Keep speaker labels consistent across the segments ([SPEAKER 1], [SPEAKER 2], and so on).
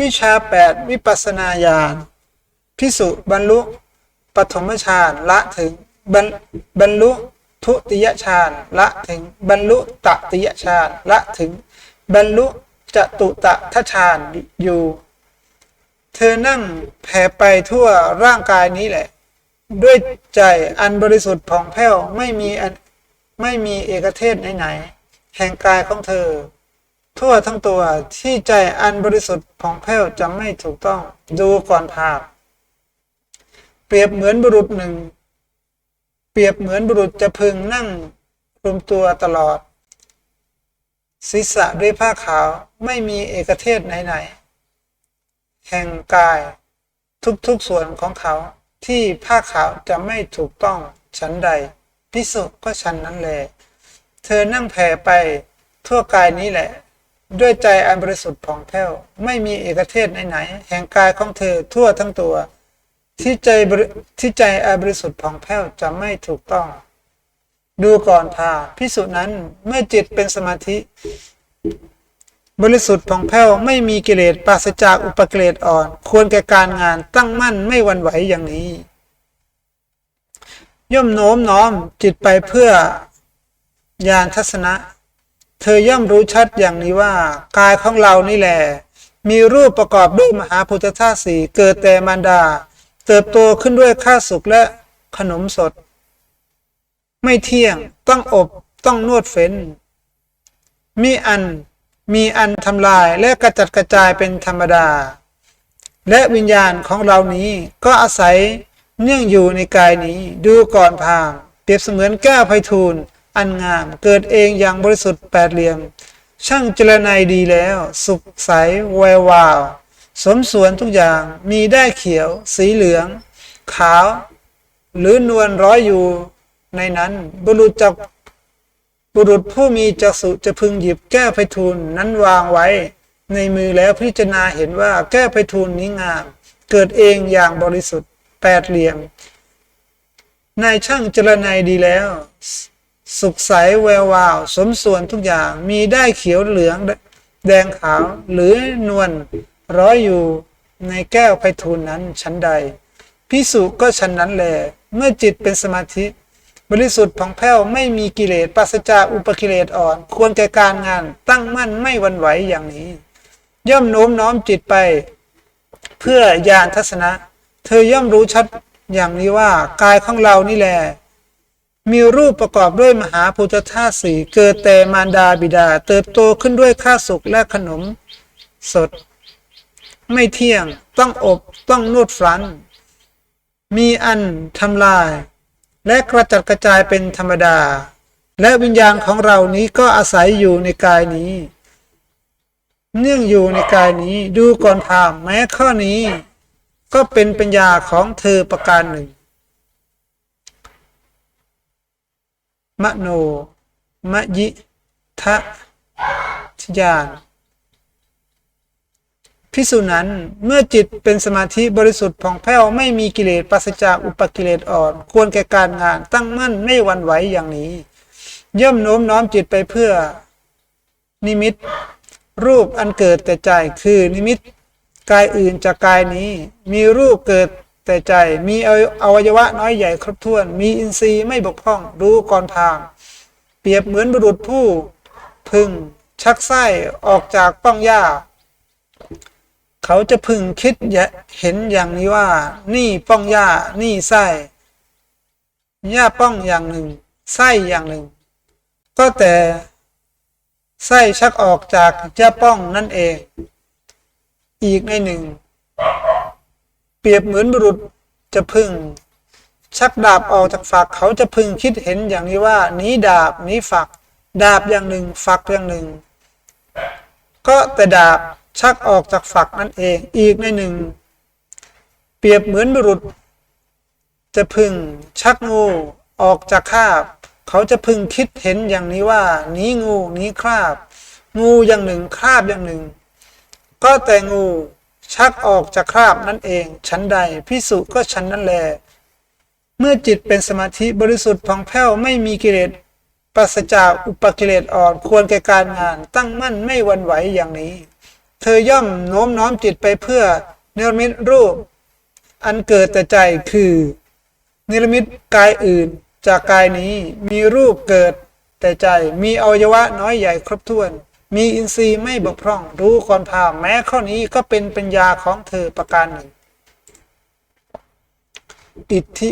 [SPEAKER 1] วิชาแปดวิปัสนาญาณพิสุบรรลุปฐมฌานละถึงบรรบรรลุทุติยฌานละถึงบรรลุตติยฌานละถึงบรรลุจตุตะทฌานอยู่ เธอนั่งแผ่ไปทั่วร่างกายนี้แหละ ด้วยใจอันบริสุทธิ์ผ่องแผ้วไม่มีไม่มีเอกเทศไหนๆแห่งกายของเธอ ทั่วทั้งตัวที่ใจอันบริสุทธิ์ผ่องแผ้วจะไม่ถูกต้องดูก่อนภาพ เปรียบเหมือนบุรุษหนึ่ง เปรียบเหมือนบุรุษจะพึงนั่งคลุมตัวตลอด ศีรษะด้วยผ้าขาวไม่มีเอกเทศไหนๆแห่งกายทุกๆส่วนของเขาที่ผ้าขาวจะไม่ถูกต้องชั้นใดพิสุก็ชั้นนั้นแล เธอนั่งแผ่ไปทั่วกายนี้แหละ ด้วยใจอันบริสุทธิ์ผ่องแผ้ว ไม่มีเอกเทศไหนๆแห่งกายของเธอทั่วทั้งตัว ที่ใจบริที่ใจอันบริสุทธิ์ผ่องแผ้วจะไม่ถูกต้อง ดูก่อนพาพิสุนั้นเมื่อจิตเป็นสมาธิ บริสุทธิ์ผ่องแผ้วไม่มีกิเลสปราศจากอุปกิเลสอ่อน ควรแก่การงานตั้งมั่นไม่วันไหวอย่างนี้ ย่อมโน้มน้อมจิตไปเพื่อญาณทัศนะ เธอย่อมรู้ชัดอย่างนี้ว่า กายของเรานี่แหละมีรูปประกอบด้วยมหาพุทธธาตุสี่เกิดแต่มารดา เติบโตขึ้นด้วยข้าสุกและขนมสด ไม่เที่ยงต้องอบต้องนวดเฟ้น มีอันมีอันทำลายและกระจัดกระจายเป็นธรรมดา และวิญญาณของเรานี้ก็อาศัยเนื่องอยู่ในกายนี้ดูก่อนพามเปรียบเสมือนแก้วไพฑูรย์ อันงาม เกิดเองอย่างบริสุทธิ์แปดเหลี่ยม ช่างเจรไนยดีแล้ว สุขใสแวววาว สมส่วนทุกอย่างมีได้เขียว สีเหลือง ขาว หรือนวลร้อยอยู่ในนั้น บุรุษจักบุรุษผู้มีจักษุจะพึงหยิบแก้วไพฑูรย์นั้นวางไว้ ในมือแล้วพิจารณาเห็นว่าแก้วไพฑูรย์นี้งาม เกิดเองอย่างบริสุทธิ์แปดเหลี่ยมนายช่างเจรไนยดีแล้ว สุขใสแวววาว สมส่วนทุกอย่างมีได้เขียวเหลืองแดงขาวหรือนวลร้อยอยู่ในแก้วไพฑูรย์นั้นชั้นใดพิสุก็ชั้นนั้นแล เมื่อจิตเป็นสมาธิ บริสุทธิ์ผ่องแผ้วไม่มีกิเลสปราศจากอุปกิเลสอ่อน ควรแก่การงานตั้งมั่นไม่วันไหวอย่างนี้ ย่อมโน้มน้อมจิตไป เพื่อญาณทัศนะ เธอย่อมรู้ชัดอย่างนี้ว่ากายของเรานี่แหละ มีรูปประกอบด้วยมหาพุทธธาตุสี่เกิดแต่มารดาบิดา เติบโตขึ้นด้วยข้าวสุกและขนม สด ไม่เที่ยงต้องอบต้องนวดฟัน มีอันทำลาย และกระจัดกระจายเป็นธรรมดา และวิญญาณของเรานี้ก็อาศัยอยู่ในกายนี้ เนื่องอยู่ในกายนี้ดูก่อนถามแม้ข้อนี้ ก็เป็นปัญญาของเธอประการหนึ่ง มโน มยิทะทยานพิสุนั้นเมื่อจิตเป็นสมาธิบริสุทธิ์ผ่องแผ้วไม่มีกิเลสปราศจากอุปกิเลสอ่อน ควรแก่การงานตั้งมั่นไม่วันไหวอย่างนี้ ย่อมโน้มน้อมจิตไปเพื่อ นิมิต รูปอันเกิดแต่ใจคือนิมิตกายอื่นจากกายนี้ มีรูปเกิด แต่ใจมีอวัยวะน้อยใหญ่ครบถ้วน มีอินทรีย์ไม่บกพร่อง รู้ก่อนพามเปรียบเหมือนบุรุษผู้พึงชักไส้ออกจากป้องหญ้า เขาจะพึงคิดเห็นอย่างนี้ว่า นี่ป้องหญ้านี่ไส้หญ้าป้องอย่างหนึ่งไส้อย่างหนึ่ง ก็แต่ไส้ชักออกจากหญ้าป้องนั่นเอง อีกในหนึ่ง เปรียบเหมือนบุรุษจะพึ่ง ชักดาบออกจากฝักเขาจะพึงคิดเห็นอย่างนี้ว่า นี้ดาบนี้ฝัก ดาบอย่างหนึ่งฝักอย่างหนึ่ง ก็แต่ดาบชักออกจากฝักนั่นเองอีกในหนึ่ง เปรียบเหมือนบุรุษ จะพึง ชักงูออกจากคาบ เขาจะพึงคิดเห็นอย่างนี้ว่า นี้งูนี้คราบ งูอย่างหนึ่งคราบอย่างหนึ่ง ก็แต่งู ชักออกจากคราบนั่นเองชั้นใดพิสุก็ชั้นนั้นแล เมื่อจิตเป็นสมาธิบริสุทธิ์ผ่องแผ้วไม่มีกิเลสปราศจากอุปกิเลสอ่อนควรแก่การงานตั้งมั่นไม่วันไหวอย่างนี้ เธอย่อมโน้มน้อมจิตไปเพื่อเนรมิตรูป อันเกิดแต่ใจคือนิรมิตกายอื่นจากกายนี้มีรูปเกิดแต่ใจมีอวัยวะน้อยใหญ่ครบถ้วน มีอินทรีย์ไม่บกพร่อง รู้ก่อนพาแม้ข้อนี้ก็เป็นปัญญาของเธอประการหนึ่ง อิทธิ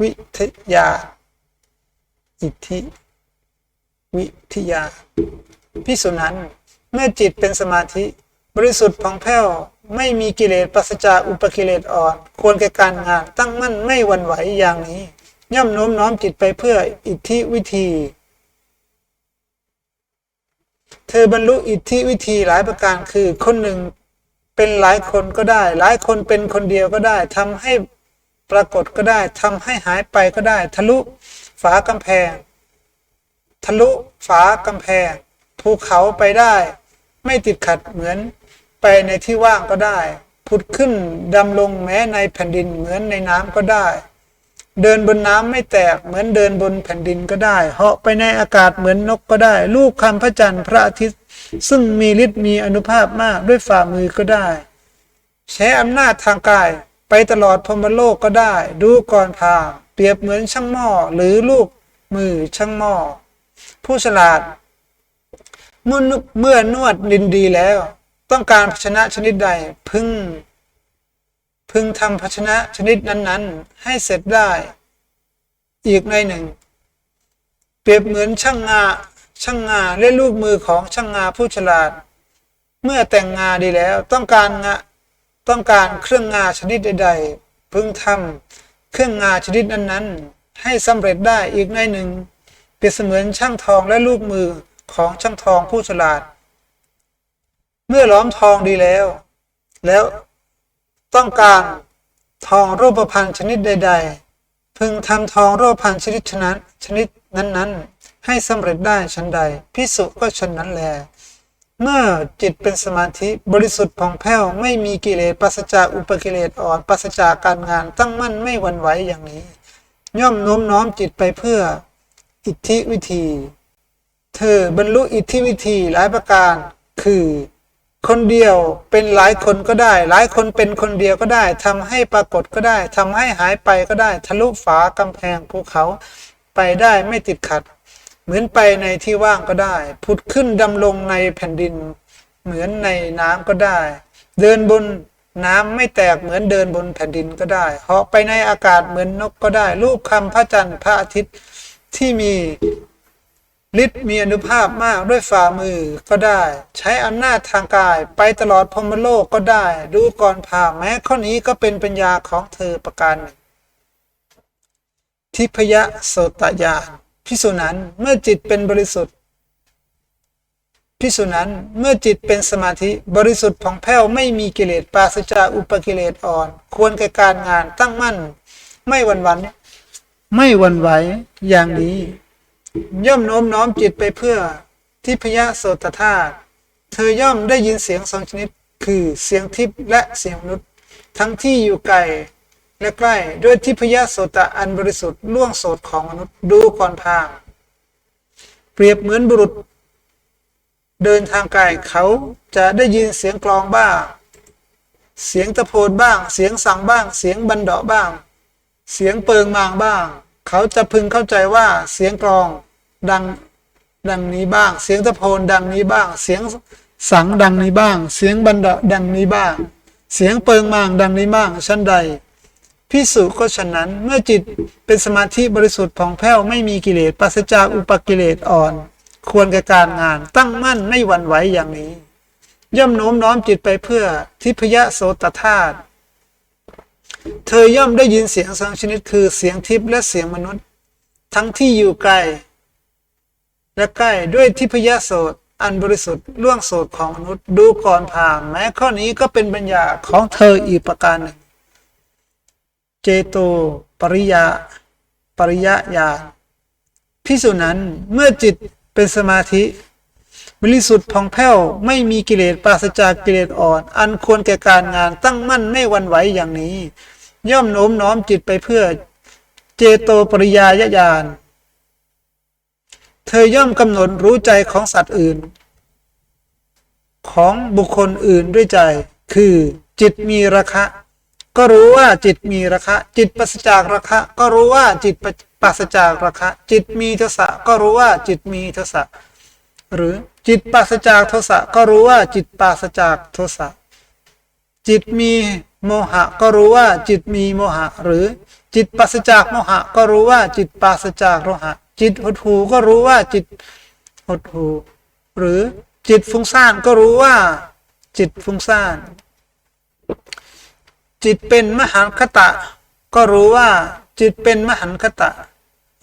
[SPEAKER 1] วิทยา อิทธิวิทยา พิสุนั้น เมื่อจิตเป็นสมาธิ บริสุทธิ์ผ่องแผ้ว ไม่มีกิเลสปราศจากอุปกิเลสอ่อน ควรแก่การงานตั้งมั่นไม่หวั่นไหวอย่างนี้ ย่อมโน้มน้อมจิตไปเพื่ออิทธิวิธี ธอบรรลุอิทธิวิธีหลายประการคือคนหนึ่งเป็นหลายคนก็ได้ หลายคนเป็นคนเดียวก็ได้ทำให้ปรากฏก็ได้ทำให้หายไปก็ได้ ทะลุฝากำแพง ทะลุฝากำแพงภูเขาไปได้ ไม่ติดขัดเหมือนไปในที่ว่างก็ได้ ผุดขึ้นดำลงแม้ในแผ่นดินเหมือนในน้ำก็ได้ เดินบนน้ำไม่แตกเหมือนเดินบนแผ่นดินก็ได้เหาะไปในอากาศเหมือนนกก็ได้ ลูกคำพระจันทร์พระอาทิตย์ ซึ่งมีฤทธิ์มีอนุภาพมากด้วยฝ่ามือก็ได้ ใช้อำนาจทางกายไปตลอดพรมโลกก็ได้ ดูก่อนพาเปรียบเหมือนช่างหม้อหรือลูกมือช่างหม้อผู้ฉลาดเมื่อนวดดินดีแล้ว ต้องการชนะชนิดใดพึ่ง พึงทำภาชนะชนิดนั้น ๆ ให้เสร็จได้ อีกในหนึ่ง เปรียบเหมือนช่างงาช่างงาและลูกมือของช่างงาผู้ฉลาด เมื่อแต่งงาดีแล้วต้องการงาต้องการเครื่องงาชนิดใด ๆ พึงทำเครื่องงาชนิดนั้นๆ ให้สำเร็จได้อีกในหนึ่ง เปรียบเสมือนช่างทองและลูกมือของช่างทองผู้ฉลาด เมื่อล้อมทองดีแล้ว แล้ว ต้องการทองรูปพรรณชนิดใด ๆ พึงทำทองรูปพรรณชนิดนั้นชนิดนั้นๆ ให้สำเร็จได้ชันใดพิสุก็ชันนั้นแล เมื่อจิตเป็นสมาธิบริสุทธิ์ผ่องแผ้วไม่มีกิเลสปราศจากอุปกิเลสอ่อนปราศจากการงานตั้งมั่นไม่หวั่นไหวอย่างนี้ ย่อมโน้มน้อมจิตไปเพื่ออิทธิวิธี เธอบรรลุอิทธิวิธีหลายประการ คือ คนเดียวเป็นหลายคนก็ได้ หลายคนเป็นคนเดียวก็ได้ทำให้ปรากฏก็ได้ทำให้หายไปก็ได้ ทะลุฝากำแพงภูเขาไปได้ไม่ติดขัด เหมือนไปในที่ว่างก็ได้ ผุดขึ้นดำลงในแผ่นดิน เหมือนในน้ำก็ได้ เดินบนน้ำไม่แตกเหมือนเดินบนแผ่นดินก็ได้เหาะไปในอากาศเหมือนนกก็ได้ รูปคำพระจันทร์พระอาทิตย์ที่มี ฤทธิ์มีอนุภาพมากด้วยฝ่ามือก็ได้ ใช้อำนาจทางกายไปตลอดพมโลกก็ได้ ดูก่อนพาแม้ข้อนี้ก็เป็นปัญญาของเธอประการหนึ่งทิพยโสตญาณพิสุนั้นเมื่อจิตเป็นบริสุทธิ์พิสุนั้นเมื่อจิตเป็นสมาธิบริสุทธิ์ผ่องแผ้วไม่มีกิเลสปราศจากอุปกิเลสอ่อน ควรแก่การงานตั้งมั่น ไม่วันวันไม่วันไหวอย่างนี้ ย่อมโน้มน้อมจิตไปเพื่อทิพยโสตธาตุเธอย่อมได้ยินเสียงสองชนิด คือเสียงทิพย์และเสียงมนุษย์ ทั้งที่อยู่ไกลและใกล้ด้วยทิพยโสตอันบริสุทธิ์ล่วงโสตของมนุษย์ดูก่อนทาง เปรียบเหมือนบุรุษ เดินทางไกลเขาจะได้ยินเสียงกลองบ้าง เสียงตะโพนบ้าง เสียงสังบ้าง เสียงบันดาบ้าง เสียงเปิงมางบ้าง เขาจะพึงเข้าใจว่าเสียงกลองดังดังนี้บ้าง เสียงตะโพนดังนี้บ้าง เสียงสังดังนี้บ้าง เสียงบันดาดังนี้บ้าง เสียงเปิงมางดังนี้บ้างชั้นใดพิสุก็ฉะนั้นเมื่อจิตเป็นสมาธิบริสุทธิ์ผ่องแผ้วไม่มีกิเลสปราศจากอุปกิเลสอ่อน ควรแก่การงานตั้งมั่นไม่หวั่นไหวอย่างนี้ ย่อมโน้มน้อมจิตไปเพื่อทิพยโสตธาตุ เธอย่อมได้ยินเสียงสองชนิดคือเสียงทิพย์และเสียงมนุษย์ ทั้งที่อยู่ไกล และใกล้ด้วยทิพยโสตอันบริสุทธิ์ล่วงโสตของมนุษย์ดูก่อนผ่านแม้ข้อนี้ก็เป็นปัญญาของเธออีกประการหนึ่ง เจโตปริยา ปริยญาพิสุนั้นเมื่อจิตเป็นสมาธิบริสุทธิ์ผ่องแผ้วไม่มีกิเลสปราศจากกิเลสอ่อน อันควรแก่การงานตั้งมั่นไม่วันไหวอย่างนี้ ย่อมโน้มน้อมจิตไปเพื่อเจโตปริยายญาณ เธอย่อมกำหนดรู้ใจของสัตว์อื่น ของบุคคลอื่นด้วยใจ คือจิตมีราคะ ก็รู้ว่าจิตมีราคะ จิตปราศจากราคะ ก็รู้ว่าจิตปราศจากราคะ จิตมีโทสะก็รู้ว่าจิตมีโทสะหรือจิตปราศจากโทสะก็รู้ว่าจิตปราศจากโทสะจิตมี โมหะก็รู้ว่าจิตมีโมหะ หรือจิตปราศจากโมหะ ก็รู้ว่าจิตปราศจากโลหะ จิตหดหูก็รู้ว่าจิตหดหูหรือจิตฟุ้งซ่านก็รู้ว่าจิตฟุ้งซ่าน จิตเป็นมหันคตะ ก็รู้ว่าจิตเป็นมหันคตะ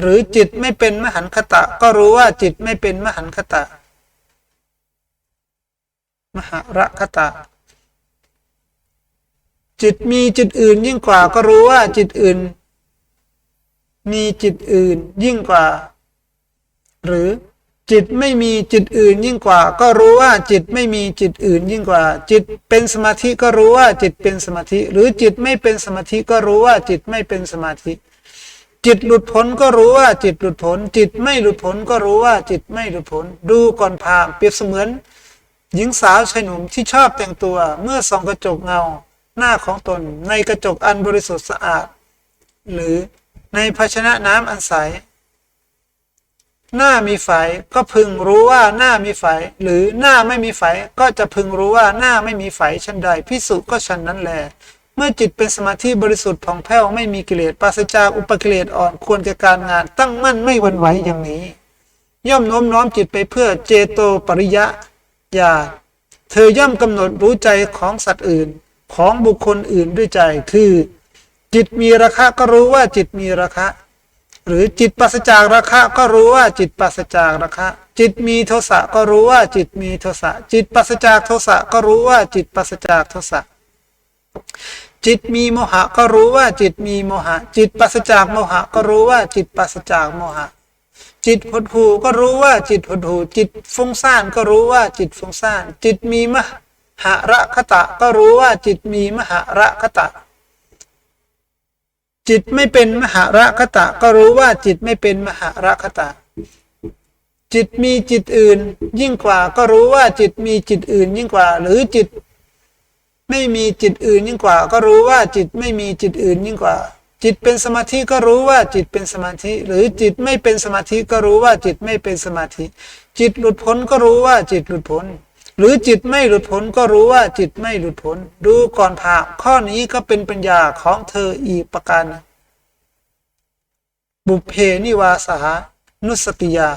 [SPEAKER 1] หรือจิตไม่เป็นมหันคตะ ก็รู้ว่าจิตไม่เป็นมหันคตะ มหระคตะ จิตมีจิตอื่น ยิ่งกว่าก็รู้ว่าจิตอื่น มีจิตอื่นยิ่งกว่า หรือจิตไม่มีจิตอื่นยิ่งกว่า ก็รู้ว่าจิตไม่มีจิตอื่นยิ่งกว่า จิตเป็นสมาธิก็รู้ว่าจิตเป็นสมาธิ หรือจิตไม่เป็นสมาธิก็รู้ว่าจิตไม่เป็นสมาธิ จิตหลุดพ้นก็รู้ว่าจิตหลุดพ้น จิตไม่หลุดพ้นก็รู้ว่าจิตไม่หลุดพ้น ดูก่อนพามเปรียบเสมือน หญิงสาวชายหนุ่มที่ชอบแต่งตัว เมื่อส่องกระจกเงา หน้าของตนในกระจกอันบริสุทธิ์สะอาด หรือในภาชนะน้ำอันใส หน้ามีไฝก็พึงรู้ว่าหน้ามีไฝหรือหน้าไม่มีไฝก็จะพึงรู้ว่าหน้าไม่มีไฝชั้นใดพิสุก็ชั้นนั้นแล เมื่อจิตเป็นสมาธิบริสุทธิ์ผ่องแผ้วไม่มีกิเลสปราศจากอุปกิเลสอ่อนควรแก่การงานตั้งมั่นไม่วันไหวอย่างนี้ ย่อมโน้มน้อมจิตไปเพื่อเจโตปริยะญาเธอย่อมกำหนดรู้ใจของสัตว์อื่น ของบุคคลอื่นด้วยใจคือ จิตมีราคะก็รู้ว่าจิตมีราคะ หรือจิตปราศจากราคะก็รู้ว่าจิตปราศจากราคะ จิตมีโทสะก็รู้ว่าจิตมีโทสะจิตปราศจากโทสะก็รู้ว่าจิตปราศจากโทสะจิตมีโมหะก็รู้ว่าจิตมีโมหะ จิตปราศจากโมหะก็รู้ว่าจิตปราศจากโมหะ จิตหดหูก็รู้ว่าจิตหดหูจิตฟุ้งซ่านก็รู้ว่าจิตฟุ้งซ่าน จิตมีมะ หะระคตะก็รู้ว่าจิตมีมหะระคตะ จิตไม่เป็นมหระคตะ ก็รู้ว่าจิตไม่เป็นมหระคตะ จิตมีจิตอื่น ยิ่งกว่าก็รู้ว่าจิตมีจิตอื่น ยิ่งกว่า หรือจิต ไม่มีจิตอื่นยิ่งกว่า ก็รู้ว่าจิตไม่มีจิตอื่นยิ่งกว่า จิตเป็นสมาธิก็รู้ว่าจิตเป็นสมาธิ หรือจิตไม่เป็นสมาธิก็รู้ว่าจิตไม่เป็นสมาธิ จิตหลุดพ้นก็รู้ว่าจิตหลุดพ้น หรือจิตไม่หลุดพ้นก็รู้ว่าจิตไม่หลุดพ้น ดูก่อนผ่าข้อนี้ก็เป็นปัญญาของเธออีกประการบุเพนิวาสานุสติยา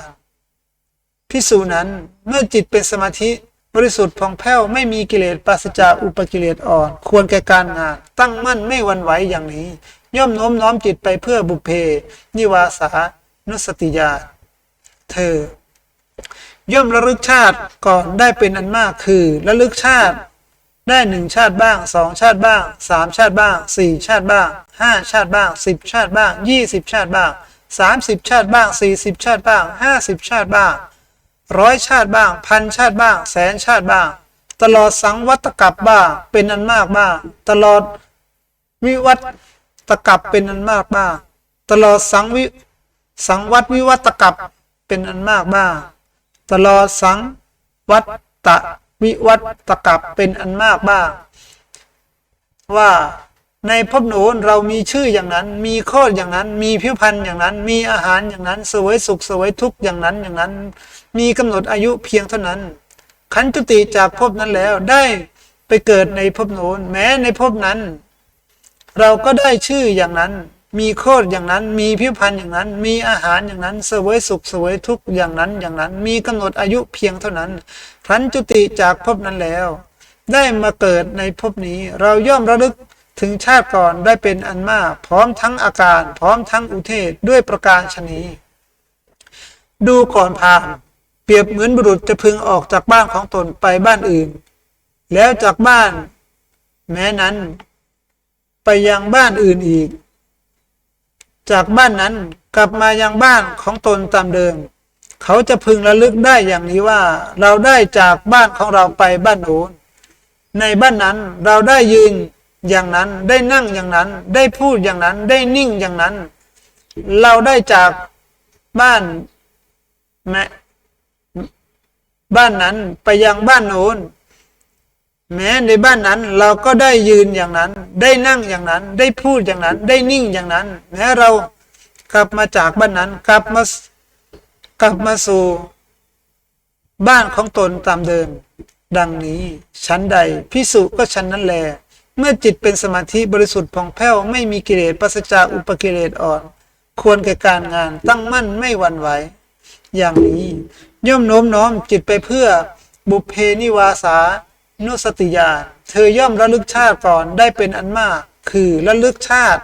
[SPEAKER 1] พิสูนั้นเมื่อจิตเป็นสมาธิบริสุทธิ์ผ่องแผ้วไม่มีกิเลสปราศจากอุปกิเลสอ่อน ควรแก่การงาน ตั้งมั่นไม่วันไหวอย่างนี้ ย่อมโน้มน้อมจิตไปเพื่อบุเพ นิวาสานุสติยา เธอ ย่อมระลึกชาติก่อนได้เป็นอันมากคือระลึกชาติ ได้หนึ่งชาติบ้างสองชาติบ้างสามชาติบ้างสี่ชาติบ้างห้าชาติบ้างสิบชาติบ้างยี่สิบชาติบ้างสามสิบชาติบ้างสี่สิบชาติบ้างห้าสิบชาติบ้างร้อยชาติบ้างพันชาติบ้าง แสนชาติบ้าง ตลอดสังวัตกับบ้างเป็นอันมากบ้าง ตลอดวิวัตกับเป็นอันมากบ้าง ตลอดสังวิสังวัตวิวัตกับเป็นอันมากบ้าง ตลอดสังวัตตะวิวัตตะกับเป็นอันมากบ้าง ว่าในภพโน้นเรามีชื่ออย่างนั้น มีโคดอย่างนั้น มีผิวพรรณอย่างนั้น มีอาหารอย่างนั้น สวยสุขสวยทุกข์อย่างนั้นอย่างนั้น มีกำหนดอายุเพียงเท่านั้น ขันตุติจากภพนั้นแล้วได้ไปเกิดในภพโน้นแม้ในภพนั้น เราก็ได้ชื่ออย่างนั้น มีโคดอย่างนั้น มีผิวพรรณอย่างนั้น มีอาหารอย่างนั้น เสวยสุขเสวยทุกข์อย่างนั้นอย่างนั้น มีกำหนดอายุเพียงเท่านั้นครั้นจุติจากภพนั้นแล้ว ได้มาเกิดในภพนี้ เราย่อมระลึกถึงชาติก่อนได้เป็นอันมาก พร้อมทั้งอาการ พร้อมทั้งอุเทศด้วยประการชนีดูก่อนพามเปรียบเหมือนบุรุษจะพึงออกจากบ้านของตนไปบ้านอื่น แล้วจากบ้าน แม้นั้น ไปยังบ้านอื่นอีก จากบ้านนั้นกลับมายังบ้านของตนตามเดิม เขาจะพึงระลึกได้อย่างนี้ว่า เราได้จากบ้านของเราไปบ้านโน้นในบ้านนั้นเราได้ยืนอย่างนั้นได้นั่งอย่างนั้น ได้พูดอย่างนั้นได้นิ่งอย่างนั้น เราได้จากบ้านแม่บ้านนั้นไปยังบ้านโน้น แม้ในบ้านนั้นเราก็ได้ยืนอย่างนั้น ได้นั่งอย่างนั้น ได้พูดอย่างนั้น ได้นิ่งอย่างนั้น แม้เรากลับมาจากบ้านนั้น กลับมากลับมาสู่บ้านของตนตามเดิม ดังนี้ชั้นใดพิสุก็ชั้นนั้นแล เมื่อจิตเป็นสมาธิบริสุทธิ์ผ่องแผ้วไม่มีกิเลสปราศจากอุปกิเลสอ่อน ควรแก่การงานตั้งมั่นไม่หวั่นไหวอย่างนี้ ย่อมโน้มน้อมจิตไปเพื่อบุพเพนิวาสา นุสติญาณเธอย่อมระลึกชาติก่อนได้เป็นอันมาก คือระลึกชาติ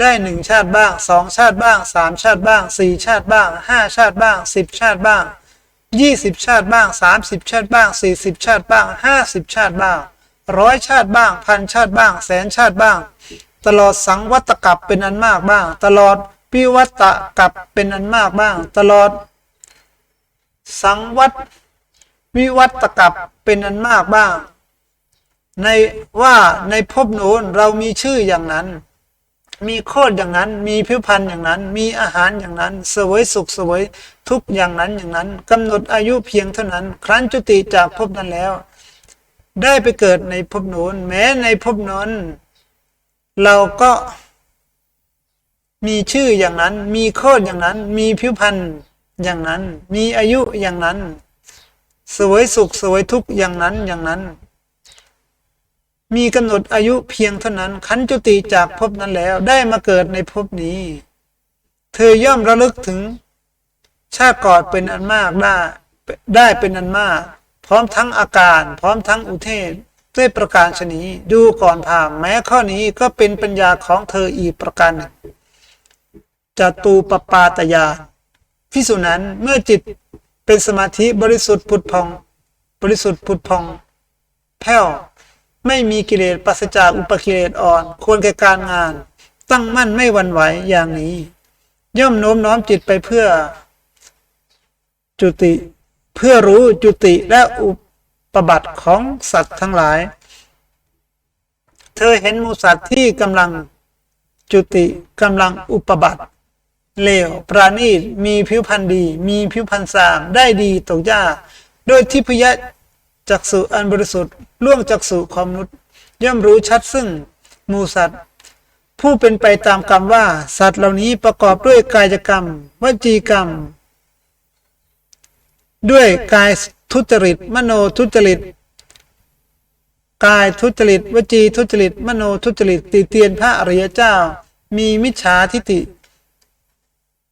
[SPEAKER 1] ได้หนึ่งชาติบ้างสองชาติบ้างสามชาติบ้างสี่ชาติบ้างห้าชาติบ้างสิบชาติบ้างยี่สิบชาติบ้างสามสิบชาติบ้างสี่สิบชาติบ้างห้าสิบชาติบ้างร้อยชาติบ้างพันชาติบ้างแสนชาติบ้าง ตลอดสังวัตกับเป็นอันมากบ้าง ตลอดปิวัตกับเป็นอันมากบ้าง ตลอดสังวัต วิวัตกับเป็นอันมากบ้าง ในว่าในภพโน้นเรามีชื่ออย่างนั้น มีโคดอย่างนั้น มีผิวพรรณอย่างนั้น มีอาหารอย่างนั้น เสวยสุขเสวยทุกอย่างนั้นอย่างนั้นกำหนดอายุเพียงเท่านั้น ครั้นจุติจากภพนั้นแล้ว ได้ไปเกิดในภพโน้นแม้ในภพโน้นเราก็มีชื่ออย่างนั้น มีโคดอย่างนั้น มีผิวพรรณอย่างนั้น มีอายุอย่างนั้น สวยสุขสวยทุกข์อย่างนั้นอย่างนั้น มีกำหนดอายุเพียงเท่านั้นขันจุติจากภพนั้นแล้วได้มาเกิดในภพนี้ เธอย่อมระลึกถึง ชาติก่อนเป็นอันมากได้ได้เป็นอันมาก พร้อมทั้งอาการ พร้อมทั้งอุเทศด้วยประการชนีดูก่อนพามแม้ข้อนี้ก็เป็นปัญญาของเธออีกประการหนึ่งจตูปปาตยาพิสุนั้นเมื่อจิต เป็นสมาธิบริสุทธิ์ผุดพอง บริสุทธิ์ผุดพอง แผ้วไม่มีกิเลสปราศจากอุปกิเลสอ่อน ควรแก่การงาน ตั้งมั่นไม่หวันไหวอย่างนี้ ย่อมโน้มน้อมจิตไปเพื่อ จุติ เพื่อรู้จุติและอุปบัติของสัตว์ทั้งหลาย เธอเห็นมูสัตว์ที่กำลังจุติกำลังอุปบัติ เลวปราณีตมีผิวพรรณดี มีผิวพรรณสามได้ดีตกยากโดยทิพยจักษุอันบริสุทธิ์ล่วงจักษุความนุษย์ย่อมรู้ชัดซึ่งมูสัตว์ ผู้เป็นไปตามกรรมว่า สัตว์เหล่านี้ประกอบด้วยกายกรรม วจีกรรม ด้วยกายทุจริต มโนทุจริต กายทุจริต วจีทุจริต มโนทุจริต ติเตียนพระอริยเจ้า มีมิจฉาทิฏฐิ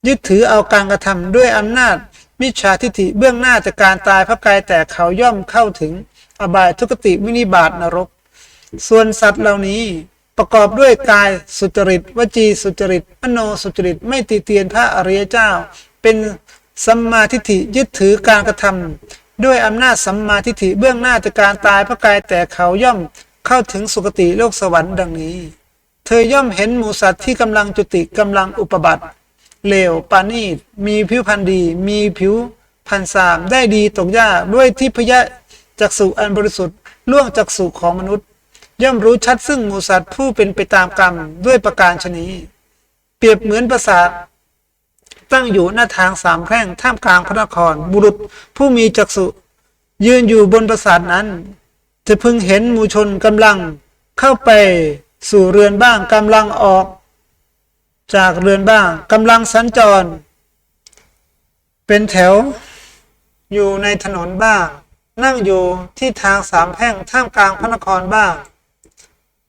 [SPEAKER 1] ยึดถือเอาการกระทำด้วยอำนาจ มิจฉาทิฏฐิเบื้องหน้าจากการตายพระกายแต่เขาย่อมเข้าถึงอบายทุกติวินิบาตนรก ส่วนสัตว์เหล่านี้ประกอบด้วยกายสุจริต วจีสุจริตมโนสุจริตไม่ติเตียนพระอริยเจ้า เป็นสัมมาทิฏฐิยึดถือการกระทำด้วยอำนาจสัมมาทิฏฐิเบื้องหน้าจากการตายพระกายแต่เขาย่อมเข้าถึงสุคติโลกสวรรค์ดังนี้ เธอย่อมเห็นหมูสัตว์ที่กำลังจุติกำลังอุปบัติ เลวปานีมีผิวพรรณดี มีผิวพันสามได้ดีตกยากด้วยทิพยะจักษุอันบริสุทธิ์ล่วงจักษุของมนุษย์ ย่อมรู้ชัดซึ่งมูสัตว์ผู้เป็นไปตามกรรมด้วยประการชนีเปรียบเหมือนประสาทตั้งอยู่หน้าทางสามแพร่งท่ามกลางพระนครบุรุษผู้มีจักษุยืนอยู่บนปราสาทนั้น จะพึงเห็นหมูชนกำลังเข้าไปสู่เรือนบ้างกำลังออก จากเรือนบ้างกำลังสัญจร เป็นแถว อยู่ในถนนบ้าง นั่งอยู่ที่ทางสามแพร่งท่ามกลางพระนครบ้าง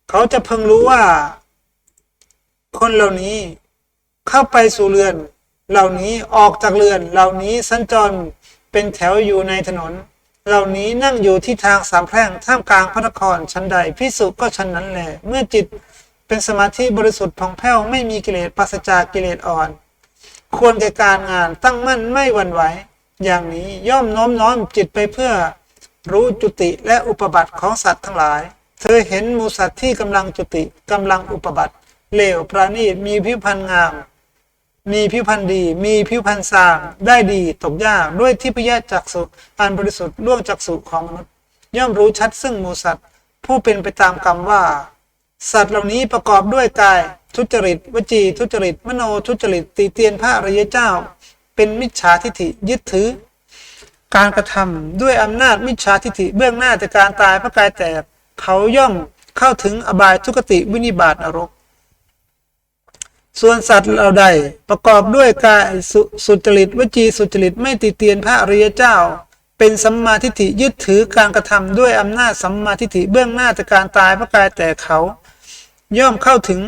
[SPEAKER 1] เขาจะเพึงรู้ว่า คนเหล่านี้เข้าไปสู่เรือน เหล่านี้ออกจากเรือน เหล่านี้สัญจรเป็นแถวอยู่ในถนน เหล่านี้นั่งอยู่ที่ทางสามแพร่งท่ามกลางพระนครชั้นใดพิสุก็ชั้นนั้นแหละเมื่อจิต เป็นสมาธิบริสุทธิ์ผ่องแผ้วไม่มีกิเลสปราศจากกิเลสอ่อน ควรแก่การงานตั้งมั่นไม่หวั่นไหว อย่างนี้ย่อมโน้มน้อมจิตไปเพื่อรู้จุติและอุปบัติของสัตว์ทั้งหลาย เธอเห็นมูสัตว์ที่กำลังจุติกำลังอุปบัติเลวปราณีตมีผิวพรรณงาม มีผิวพรรณดี มีผิวพรรณสางได้ดีตกยากด้วยทิพยจักษุอันบริสุทธิ์ล่วงจักษุของมนุษย์ ย่อมรู้ชัดซึ่งมูสัตว์ผู้เป็นไปตามกรรมว่า สัตว์เหล่านี้ประกอบด้วยกาย ทุจริต วจี ทุจริต มโนทุจริตตีเตียนพระอริยเจ้า เป็นมิจฉาทิฏฐิยึดถือ การกระทำด้วยอำนาจมิจฉาทิฏฐิเบื้องหน้าแต่การตายพระกายแตกเขาย่อมเข้าถึงอบายทุกติวินิบาตนรก ส่วนสัตว์เราใดประกอบด้วยกายสสุจริต วจีสุจริตไม่ติเตียนพระอริยเจ้า เป็นสัมมาทิฏฐิยึดถือการกระทำด้วยอำนาจสัมมาทิฏฐิเบื้องหน้าแต่การตายพระกายแต่เขา ย่อมเข้าถึง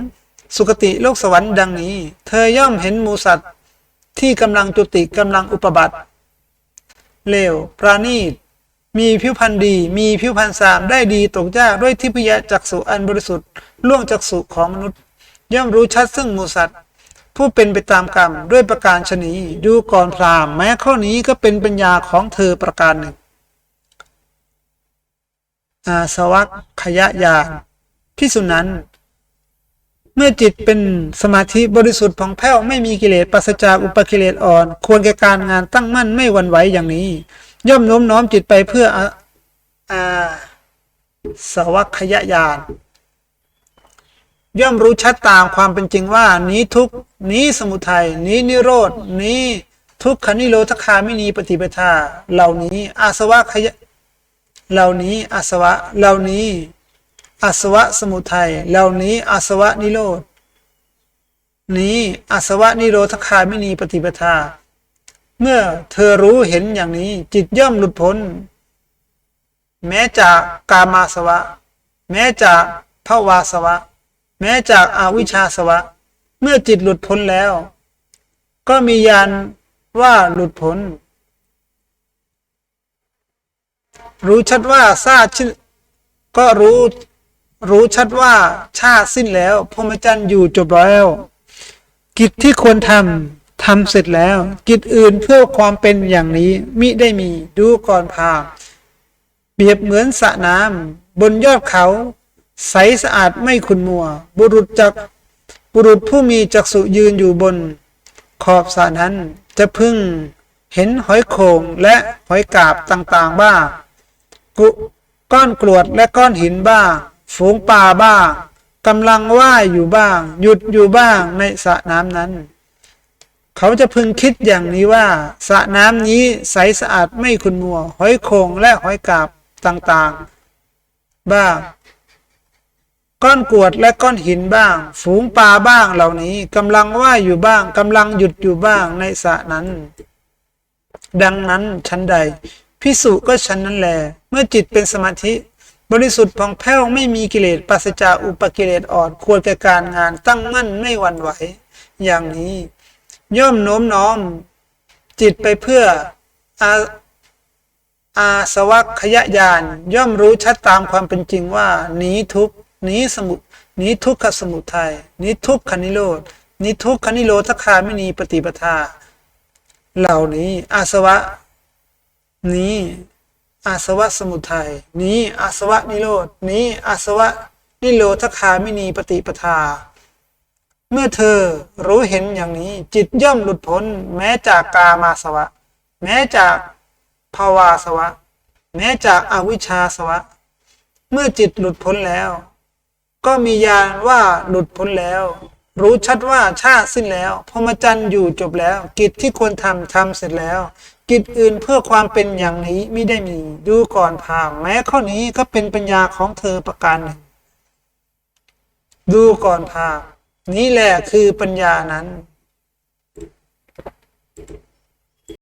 [SPEAKER 1] สุคติโลกสวรรค์ดังนี้ เธอย่อมเห็นหมูสัตว์ที่กำลังจุติกำลังอุปบัติเลวปราณีตมีผิวพรรณดี มีผิวพรรณสามได้ดีตกยากด้วยทิพยจักษุอันบริสุทธิ์ล่วงจักษุของมนุษย์ ย่อมรู้ชัดซึ่งมูสัตว์ผู้เป็นไปตามกรรมด้วยประการชนีดูก่อนพรามแม้ข้อนี้ก็เป็นปัญญาของเธอประการหนึ่ง อาสวัคขยะยานพิสุนั้น เมื่อจิตเป็นสมาธิบริสุทธิ์ผ่องแผ้วไม่มีกิเลสปราศจากอุปกิเลสอ่อน ควรแก่การงานตั้งมั่นไม่หวั่นไหวอย่างนี้ ย่อมโน้มน้อมจิตไปเพื่ออาสวัคขยะยานย่อมรู้ชัดตามความเป็นจริงว่า นี้ทุกนี้สมุทัยนี้นิโรดนี้ทุกขนิโรธคาไมินีปฏิปทา เหล่านี้อาสวะขยะเหล่านี้อาสวะเหล่านี้ อาสวะสมุทัยเหล่านี้อาสวะนิโรธนี้อาสวะนิโรธคาไมินีปฏิปทา เมื่อเธอรู้เห็นอย่างนี้ จิตย่อมหลุดพ้น แม้จากกามาสวะ แม้จากภวาสวะ แม้จากอาวิชชาสวะ เมื่อจิตหลุดพ้นแล้ว ก็มียานว่าหลุดพ้น รู้ชัดว่าซาชิก็รู้ รู้ชัดว่าชาติสิ้นแล้วพรหมจรรย์อยู่จบแล้ว กิจที่ควรทำทำเสร็จแล้ว กิจอื่นเพื่อความเป็นอย่างนี้มิได้มีดูก่อนพาเปรียบเหมือนสระน้ำบนยอดเขา ใสสะอาดไม่ขุนมัว บุรุษจักบุรุษผู้มีจักษุยืนอยู่บน ขอบสระนั้นจะพึ่งเห็นหอยโขงและหอยกาบต่างๆบ้างกก้อนกรวดและก้อนหินบ้าง ฝูงปลาบ้างกำลังว่ายอยู่บ้าง หยุดอยู่บ้างในสระน้ำนั้น เขาจะพึงคิดอย่างนี้ว่าสระน้ำนี้ใสสะอาดไม่ขุ่นมัว หอยโขงและหอยกาบต่างๆ บ้าง ก้อนกรวดและก้อนหินบ้าง ฝูงปลาบ้างเหล่านี้กำลังว่ายอยู่บ้างกำลังหยุดอยู่บ้างในสระนั้น ดังนั้นชั้นใดพิสุก็ชั้นนั้นแล เมื่อจิตเป็นสมาธิ บริสุทธิ์ผ่องแผ้วไม่มีกิเลสปราศจากอุปกิเลสอ่อนควรแก่การงานตั้งมั่นไม่หวั่นไหว อย่างนี้ ย่อมโน้มน้อม จิตไปเพื่ออาอาสวัคขยญาณย่อมรู้ชัดตามความเป็นจริงว่าหนีทุกหนีสมุหนีทุกขสมุทัยหนีทุกขนิโรธหนีทุกขนิโรธคาไม่มีปฏิปทา เหล่านี้อาสวะนี้ อาสวะสมุทัยนี้อาสวะนิโรดนี้อาสวะนิโรธคามินีปฏิปทา เมื่อเธอรู้เห็นอย่างนี้ จิตย่อมหลุดพ้น แม้จากกามาสวะ แม้จากภาวาสวะ แม้จากอาวิชชาสวะ เมื่อจิตหลุดพ้นแล้ว ก็มีญาณว่าหลุดพ้นแล้ว รู้ชัดว่าชาติสิ้นแล้วพรหมจรรย์อยู่จบแล้ว กิจที่ควรทำทำเสร็จแล้ว กิจอื่นเพื่อความเป็นอย่างนี้ไม่ได้มี ดูก่อนพางแม้ข้อนี้ก็เป็นปัญญาของเธอประการหนึ่งดูก่อนพางนี้แหละคือปัญญานั้น